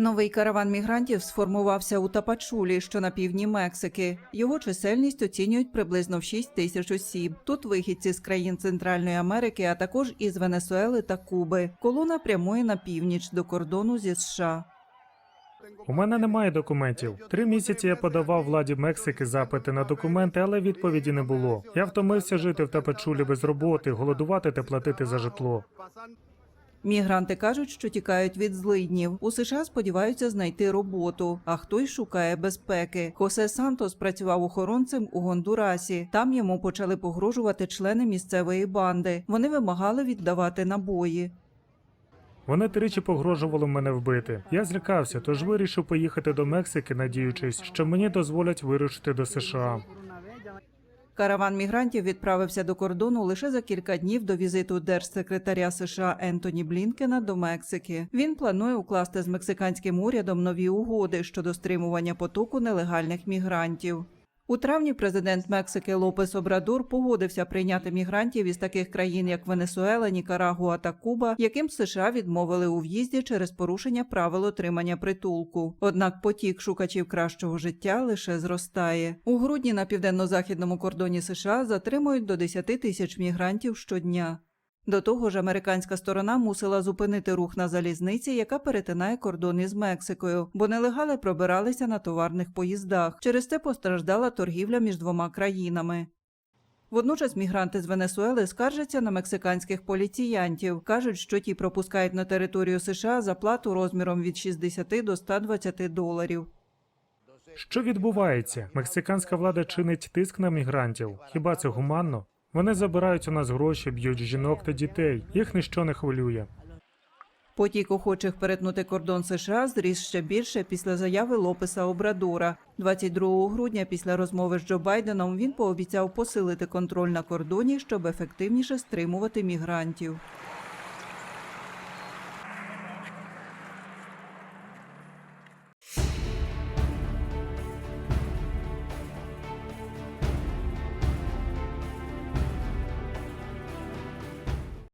Новий караван мігрантів сформувався у Тапачулі, що на півдні Мексики. Його чисельність оцінюють приблизно в 6 тисяч осіб. Тут вихідці з країн Центральної Америки, а також із Венесуели та Куби. Колона прямує на північ до кордону зі США. У мене немає документів. Три місяці я подавав владі Мексики запити на документи, але відповіді не було. Я втомився жити в Тапачулі без роботи, голодувати та платити за житло. Мігранти кажуть, що тікають від злиднів. У США сподіваються знайти роботу, а хтось шукає безпеки. Хосе Сантос працював охоронцем у Гондурасі. Там йому почали погрожувати члени місцевої банди. Вони вимагали віддавати набої. Вони тричі погрожували мене вбити. Я злякався, тож вирішив поїхати до Мексики, надіючись, що мені дозволять вирушити до США. Караван мігрантів відправився до кордону лише за кілька днів до візиту держсекретаря США Ентоні Блінкена до Мексики. Він планує укласти з мексиканським урядом нові угоди щодо стримування потоку нелегальних мігрантів. У травні президент Мексики Лопес Обрадор погодився прийняти мігрантів із таких країн, як Венесуела, Нікарагуа та Куба, яким США відмовили у в'їзді через порушення правил отримання притулку. Однак потік шукачів кращого життя лише зростає. У грудні на південно-західному кордоні США затримують до 10 тисяч мігрантів щодня. До того ж, американська сторона мусила зупинити рух на залізниці, яка перетинає кордон із Мексикою, бо нелегали пробиралися на товарних поїздах. Через це постраждала торгівля між двома країнами. Водночас мігранти з Венесуели скаржаться на мексиканських поліціянтів. кажуть, що ті пропускають на територію США за плату розміром від 60 до 120 доларів. Що відбувається? Мексиканська влада чинить тиск на мігрантів. Хіба це гуманно? Вони забирають у нас гроші, б'ють жінок та дітей. Їх ніщо не хвилює. Потік охочих перетнути кордон США зріс ще більше після заяви Лопеса Обрадора. 22 грудня після розмови з Джо Байденом він пообіцяв посилити контроль на кордоні, щоб ефективніше стримувати мігрантів.